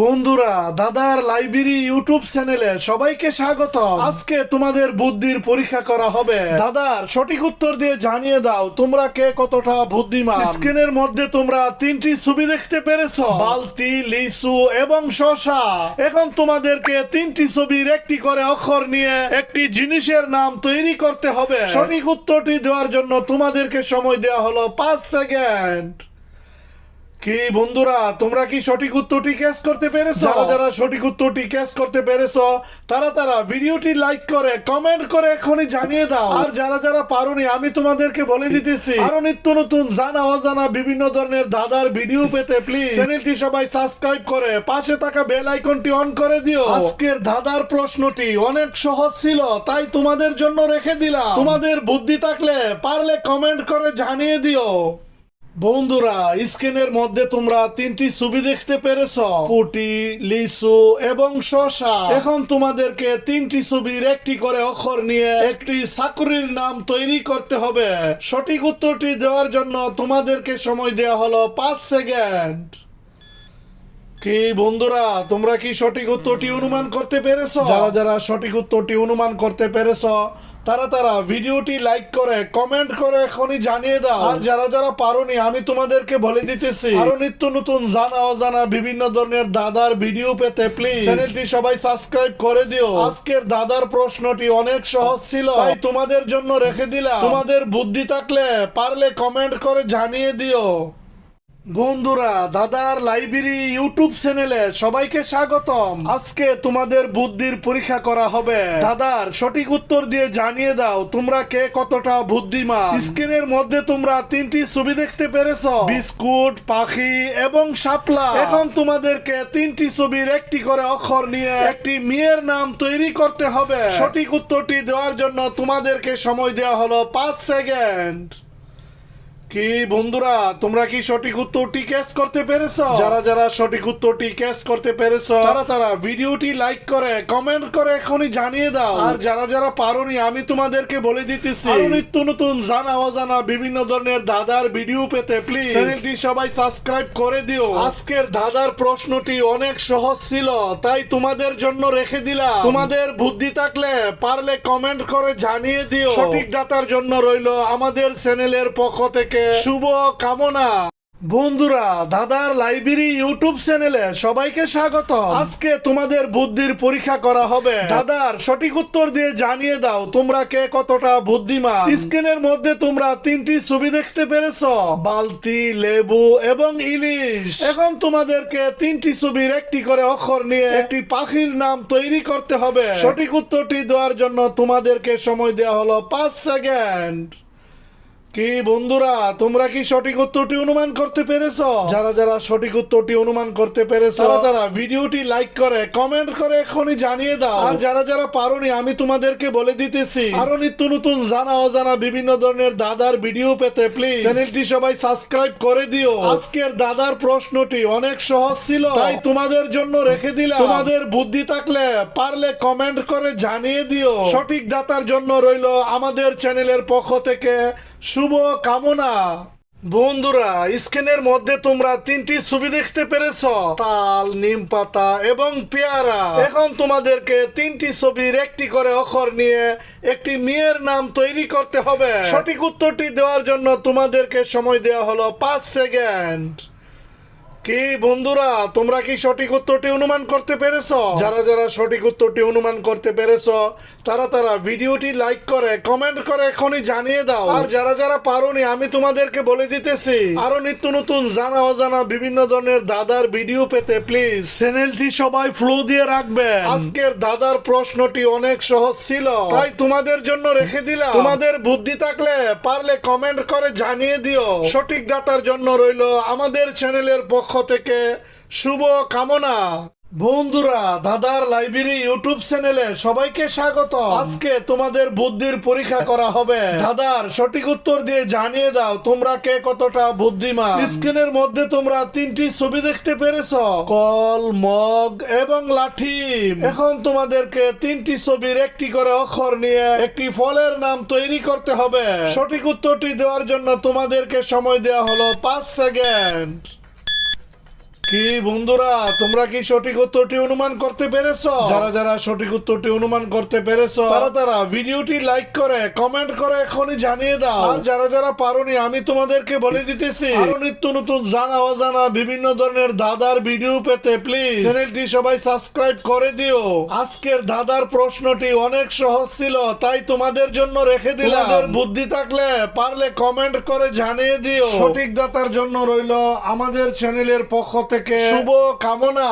বন্ধুরা, দাদার library YouTube চ্যানেলে সবাইকে স্বাগত আজকে তোমাদের বুদ্ধির পরীক্ষা করা হবে। দাদার সঠিক উত্তর দিয়ে জানিয়ে দাও, তোমরা কে কতটা বুদ্ধিমান? স্ক্রিনের মধ্যে তোমরা তিনটি ছবি দেখতে পেরেছ। বালতি, লিচু এবং শশা। এখন তোমাদেরকে তিনটি ছবির একটি করে অক্ষর নিয়ে একটি জিনিসের নাম তৈরি করতে হবে। সঠিক উত্তরটি দেওয়ার জন্য তোমাদেরকে সময় দেওয়া হলো পাঁচ সেকেন্ড। কি বন্ধুরা তোমরা কি সঠিক উত্তরটি ক্যাচ করতে পেরেছ? যারা যারা সঠিক উত্তরটি ক্যাচ করতে পেরেছ তারা তারা ভিডিওটি লাইক করে কমেন্ট করে এখনই জানিয়ে দাও। আর যারা যারা পারোনি আমি তোমাদেরকে বলে দিতেছি। আরও নিত্য নতুন জানা অজানা বিভিন্ন ধরনের দাদার ভিডিও পেতে প্লিজ চ্যানেলটি সবাই সাবস্ক্রাইব করে পাশে থাকা বেল আইকনটি অন করে দিও। আজকের দাদার প্রশ্নটি অনেক সহজ ছিল তাই তোমাদের জন্য রেখে দিলাম। তোমাদের বুদ্ধি থাকলে পারলে কমেন্ট করে জানিয়ে দিও। বন্ধুরা, স্ক্রিনের মধ্যে তোমরা তিনটি ছবি দেখতে পেরেছ। পুটি, লিচু এবং শশা এখন তোমাদেরকে তিনটি ছবির একটি করে অক্ষর নিয়ে একটি চাকরির নাম তৈরি করতে হবে। সঠিক উত্তরটি দেওয়ার জন্য তোমাদেরকে সময় দেওয়া হলো পাঁচ সেকেন্ড। কি বন্ধুরা, তোমরা কি সঠিক উত্তরটি অনুমান করতে পেরেছ? যারা যারা সঠিক উত্তরটি অনুমান করতে পেরেছ তারা তারা ভিডিওটি লাইক করে কমেন্ট করে এখনই জানিয়ে দাও। আর যারা যারা পারোনি আমি তোমাদেরকে বলে দিতেছি। আরও নিত্য নতুন জানা অজানা বিভিন্ন ধরনের দাদার ভিডিও পেতে প্লিজ চ্যানেলটি সবাই সাবস্ক্রাইব করে দিও। আজকের দাদার প্রশ্নটি অনেক সহজ ছিল। তাই তোমাদের জন্য রেখে দিলাম। তোমাদের বুদ্ধি থাকলে পারলে কমেন্ট করে জানিয়ে দিও। বন্ধুরা, দাদার লাইব্রেরি ইউটিউব চ্যানেলে সবাইকে স্বাগতম। আজকে তোমাদের বুদ্ধির পরীক্ষা করা হবে। দাদার সঠিক উত্তর দিয়ে জানিয়ে দাও, তোমরা কে কতটা বুদ্ধিমান? স্ক্রিনের মধ্যে তোমরা তিনটি ছবি দেখতে পেরেছ। বিস্কুট, পাখি এবং শাপলা। এখন তোমাদেরকে তিনটি ছবির একটি করে অক্ষর নিয়ে একটি মেয়ের নাম তৈরি করতে হবে। সঠিক উত্তরটি দেওয়ার জন্য তোমাদেরকে সময় দেওয়া হলো পাঁচ সেকেন্ড। কি বন্ধুরা তোমরা কি সঠিক উত্তরটি ক্যাচ করতে পেরেছ? যারা যারা সঠিক উত্তরটি ক্যাচ করতে পেরেছ তারা তারা ভিডিওটি লাইক করে কমেন্ট করে এখনই জানিয়ে দাও। আর যারা যারা পারোনি আমি তোমাদেরকে বলে দিতেছি। নিত্য নতুন জানা অজানা বিভিন্ন ধরনের দাদার ভিডিও পেতে প্লিজ চ্যানেলটি সবাই সাবস্ক্রাইব করে দিও। আজকের দাদার প্রশ্নটি অনেক সহজ ছিল তাই তোমাদের জন্য রেখে দিলাম। তোমাদের বুদ্ধি থাকলে পারলে কমেন্ট করে জানিয়ে দিও। সঠিক দাতার জন্য রইল আমাদের চ্যানেলের পক্ষ থেকে শুভ কামনা। বন্ধুরা, দাদার লাইব্রেরি ইউটিউব চ্যানেলে সবাইকে স্বাগত আজকে তোমাদের বুদ্ধির পরীক্ষা করা হবে। দাদার সঠিক উত্তর দিয়ে জানিয়ে দাও, তোমরা কে কতটা বুদ্ধিমান। স্ক্রিনের মধ্যে তোমরা তিনটি ছবি দেখতে পেরেছ। বালতি, লেবু এবং ইলিশ। এখন তোমাদেরকে তিনটি ছবির একটি করে অক্ষর নিয়ে একটি পাখির নাম তৈরি করতে হবে। সঠিক উত্তরটি দেওয়ার জন্য তোমাদেরকে সময় দেওয়া হলো পাঁচ সেকেন্ড। কি বন্ধুরা তোমরা কি সঠিক উত্তরটি অনুমান করতে পেরেছ? যারা যারা সঠিক উত্তরটি অনুমান করতে পেরেছ তারা তারা ভিডিওটি লাইক করে কমেন্ট করে এখনই জানিয়ে দাও। আর যারা যারা পারোনি আমি তোমাদেরকে বলে দিতেছি। আরও নিত্য নতুন জানা অজানা বিভিন্ন ধরনের দাদার ভিডিও পেতে প্লিজ চ্যানেলটি সবাই সাবস্ক্রাইব করে দিও। আজকের দাদার প্রশ্নটি অনেক সহজ ছিল। তাই তোমাদের জন্য রেখে দিলাম। তোমাদের বুদ্ধি থাকলে পারলে কমেন্ট করে জানিয়ে দিও। সঠিক দাতার জন্য রইল আমাদের চ্যানেলের পক্ষ থেকে শুভ কামনা। বন্ধুরা, স্ক্রিনের মধ্যে তোমরা তিনটি ছবি দেখতে পেরেছ। তাল, নিম পাতা এবং পেয়ারা। এখন তোমাদেরকে তিনটি ছবির একটি করে অক্ষর নিয়ে একটি মেয়ের নাম তৈরি করতে হবে। সঠিক উত্তরটি দেওয়ার জন্য তোমাদেরকে সময় দেওয়া হলো পাঁচ সেকেন্ড। কি বন্ধুরা তোমরা কি সঠিক উত্তরটি অনুমান করতে পেরেছ? যারা যারা সঠিক উত্তরটি অনুমান করতে পেরেছ তারা তারা ভিডিওটি লাইক করে কমেন্ট করে এখনই জানিয়ে দাও। আর যারা যারা পারোনি আমি তোমাদেরকে বলে দিতেছি আরও নিত্য নতুন জানা অজানা বিভিন্ন ধরনের দাদার ভিডিও পেতে প্লিজ চ্যানেলটি সবাই ফ্লো দিয়ে রাখবে। আজকের দাদার প্রশ্নটি অনেক সহজ ছিল। তাই তোমাদের জন্য রেখে দিলাম। তোমাদের বুদ্ধি থাকলে পারলে কমেন্ট করে জানিয়ে দিও। সঠিক দাতার জন্য রইল আমাদের চ্যানেলের পক্ষ থেকে শুভ কামনা। বন্ধুরা, দাদার লাইব্রেরি ইউটিউব চ্যানেলে সবাইকে স্বাগত আজকে তোমাদের বুদ্ধির পরীক্ষা করা হবে। দাদার সঠিক উত্তর দিয়ে জানিয়ে দাও, তোমরা কে কতটা বুদ্ধিমান? স্ক্রিনের মধ্যে তোমরা তিনটি ছবি দেখতে পেরেছ। কল, মগ এবং লাঠি। এখন তোমাদেরকে তিনটি ছবির একটি করে অক্ষর নিয়ে একটি ফলের নাম তৈরি করতে হবে। সঠিক উত্তরটি দেওয়ার জন্য তোমাদেরকে সময় দেওয়া হলো পাঁচ সেকেন্ড। কি বন্ধুরা তোমরা কি সঠিক উত্তরটি অনুমান করতে পেরেছ? যারা যারা সঠিক উত্তরটি অনুমান করতে পেরেছ তারা তারা ভিডিওটি লাইক করে কমেন্ট করে এখনই জানিয়ে দাও। আর যারা যারা পারোনি আমি তোমাদেরকে বলে দিতেছি। আরও নিত্য নতুন জানা অজানা বিভিন্ন ধরনের দাদার ভিডিও পেতে প্লিজ চ্যানেলটি সবাই সাবস্ক্রাইব করে দিও। আজকের দাদার প্রশ্নটি অনেক সহজ ছিল তাই তোমাদের জন্য রেখে দিলাম। বুদ্ধি থাকলে পারলে কমেন্ট করে জানিয়ে দিও। সঠিক দাতার জন্য রইল আমাদের চ্যানেলের পক্ষ থেকে শুভ কামনা।